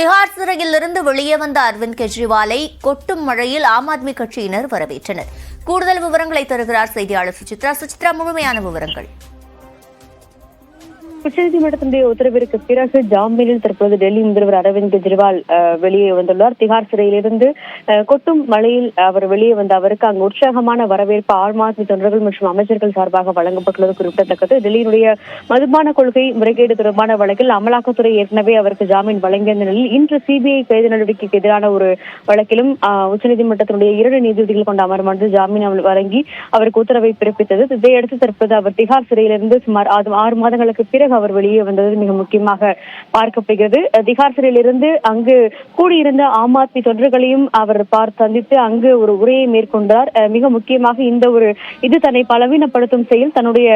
திஹார் சிறையிலிருந்து வெளியே வந்த அரவிந்த் கெஜ்ரிவாலை கொட்டும் மழையில் ஆம் ஆத்மி கட்சியினர் வரவேற்றனர். கூடுதல் விவரங்களை தருகிறார் செய்தியாளர் சுசித்ரா. சுசித்ரா முழுமையான விவரங்கள். உச்சநீதிமன்றத்தினுடைய உத்தரவிற்கு பிறகு ஜாமீனில் தற்போது டெல்லி முதல்வர் அரவிந்த் கெஜ்ரிவால் வெளியே வந்துள்ளார். திகார் சிறையிலிருந்து கொட்டும் மழையில் அவர் வெளியே வந்த அவருக்கு அங்கு உற்சாகமான வரவேற்பு ஆம் ஆத்மி தொண்டர்கள் மற்றும் அமைச்சர்கள் சார்பாக வழங்கப்பட்டுள்ளது குறிப்பிடத்தக்கது. டெல்லியினுடைய மதுபான கொள்கை முறைகேடு தொடர்பான வழக்கில் அமலாக்கத்துறை ஏற்கனவே அவருக்கு ஜாமீன் வழங்கிய நிலையில் இன்று சிபிஐ கைது நடவடிக்கைக்கு எதிரான ஒரு வழக்கிலும் உச்சநீதிமன்றத்தினுடைய இரண்டு நீதிபதிகள் கொண்ட அமர்வானது ஜாமீன் வழங்கி அவருக்கு உத்தரவை பிறப்பித்தது. இதையடுத்து தற்போது அவர் திகார் சிறையிலிருந்து சுமார் ஆறு மாதங்களுக்கு பிறகு அவர் வெளியே வந்தது மிக முக்கியமாக பார்க்கப்படுகிறது. அஹ், திகார் சிறையிலிருந்து அங்கு கூடியிருந்த ஆம் ஆத்மி தொண்டர்களையும் அவர் பார்த்து சந்தித்து அங்கு ஒரு உரையை மேற்கொண்டார். மிக முக்கியமாக இந்த ஒரு இது தன்னை பலவீனப்படுத்தும் செயல் தன்னுடைய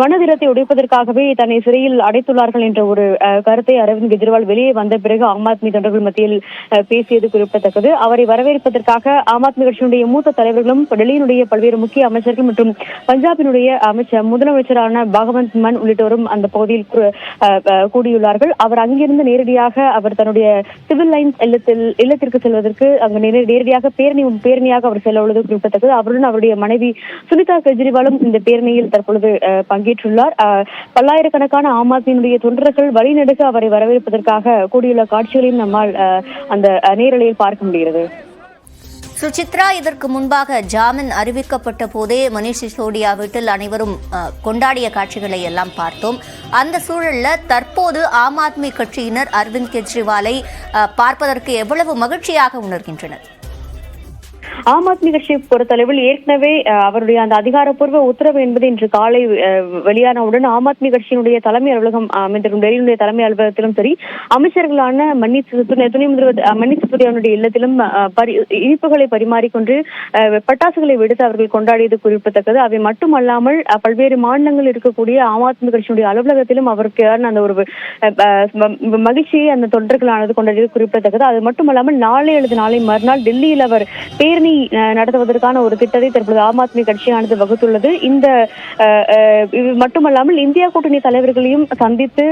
மனதிரத்தை உடைப்பதற்காகவே தன்னை சிறையில் அடைத்துள்ளார்கள் என்ற ஒரு கருத்தை அரவிந்த் கெஜ்ரிவால் வெளியே வந்த பிறகு ஆம் ஆத்மி தொண்டர்கள் மத்தியில் பேசியது குறிப்பிடத்தக்கது. அவரை வரவேற்பதற்காக ஆம் ஆத்மி கட்சியினுடைய மூத்த தலைவர்களும் டெல்லியினுடைய பல்வேறு முக்கிய அமைச்சர்கள் மற்றும் பஞ்சாபினுடைய அமைச்சர் முதலமைச்சரான பகவந்த் மன் உள்ளிட்டோரும் அந்த பகுதியில் கூடியுள்ளார்கள். அவர் அங்கிருந்து நேரடியாக அவர் தன்னுடைய சிவில் லைன்ஸ் இல்லத்தில் இல்லத்திற்கு செல்வதற்கு அங்கு நேரடியாக பேரணி பேரணியாக அவர் செல்ல உள்ளது குறிப்பிடத்தக்கது. அவருடன் அவருடைய மனைவி சுனிதா கெஜ்ரிவாலும் இந்த பேரணியில் தற்பொழுது அஹ், பங்கேற்றுள்ளார். அஹ், பல்லாயிரக்கணக்கான ஆம் ஆத்மியினுடைய தொண்டர்கள் வழிநடுக்க அவரை வரவேற்பதற்காக கூடியுள்ள காட்சிகளையும் நம்மால் அஹ், அந்த அஹ், நேரலையில் பார்க்க முடிகிறது. சுசித்ரா இதற்கு முன்பாக ஜாமீன் அறிவிக்கப்பட்ட போதே மணிஷ் சிசோடியா வீட்டில் அனைவரும் கொண்டாடிய காட்சிகளை எல்லாம் பார்த்தோம். அந்த சூழலில் தற்போது ஆம் ஆத்மி கட்சியினர் அரவிந்த் கெஜ்ரிவாலை பார்ப்பதற்கு எவ்வளவு மகிழ்ச்சியாக உணர்கின்றனர்? ஆம் ஆத்மி கட்சியை பொறுத்தளவில் ஏற்கனவே அவருடைய அந்த அதிகாரப்பூர்வ உத்தரவு என்பது இன்று காலை வெளியானவுடன் ஆம் ஆத்மி கட்சியினுடைய தலைமை அலுவலகம் அமைந்திருக்கும் டெல்லியினுடைய தலைமை அலுவலகத்திலும் சரி அமைச்சர்களான மன்னித் துணை முதல்வர் மன்னித் சிசோடியாவுடைய இல்லத்திலும் இனிப்புகளை பரிமாறிக்கொண்டு பட்டாசுகளை வெடித்து அவர்கள் கொண்டாடியது குறிப்பிடத்தக்கது. அவை மட்டுமல்லாமல் பல்வேறு மாநிலங்கள் இருக்கக்கூடிய ஆம் ஆத்மி கட்சியினுடைய அலுவலகத்திலும் அவருக்கான அந்த ஒரு மகிழ்ச்சியை அந்த தொண்டர்களானது கொண்டாடியது குறிப்பிடத்தக்கது. அது மட்டுமல்லாமல் நாளை அல்லது நாளை மறுநாள் டெல்லியில் அவர் பேர் பேரணி நடத்துவதற்கான ஒரு திட்டத்தை தற்போது ஆம் ஆத்மி கட்சியானது வகுத்துள்ளது. இந்த மட்டுமல்லாமல் இந்தியா கூட்டணி தலைவர்களையும் சந்தித்து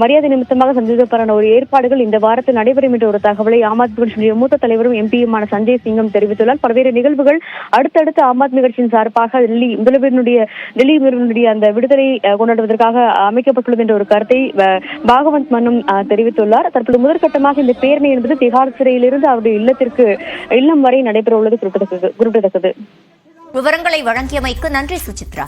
மரியாதை நிமித்தமாக சந்திப்பதற்கான ஒரு ஏற்பாடுகள் இந்த வாரத்தில் நடைபெறும் என்ற ஒரு தகவலை ஆம் ஆத்மி கட்சியினுடைய மூத்த தலைவரும் எம்பியுமான சஞ்சய் சிங்கம் தெரிவித்துள்ளார். பல்வேறு நிகழ்வுகள் அடுத்தடுத்து ஆம் ஆத்மி கட்சியின் சார்பாக டெல்லி முதல்வரினுடைய டெல்லி முதல்வரினுடைய அந்த விடுதலை கொண்டாடுவதற்காக அமைக்கப்பட்டுள்ளது என்ற ஒரு கருத்தை பாகவந்த் மன்னும் தெரிவித்துள்ளார். தற்போது முதற்கட்டமாக இந்த பேரணி என்பது திகார் சிறையிலிருந்து அவருடைய இல்லத்திற்கு இல்லம் வரை நடைபெற உள்ளது குறிப்பிடத்தக்கது குறிப்பிடத்தக்கது. விவரங்களை வழங்கியமைக்கு நன்றி சுசித்ரா.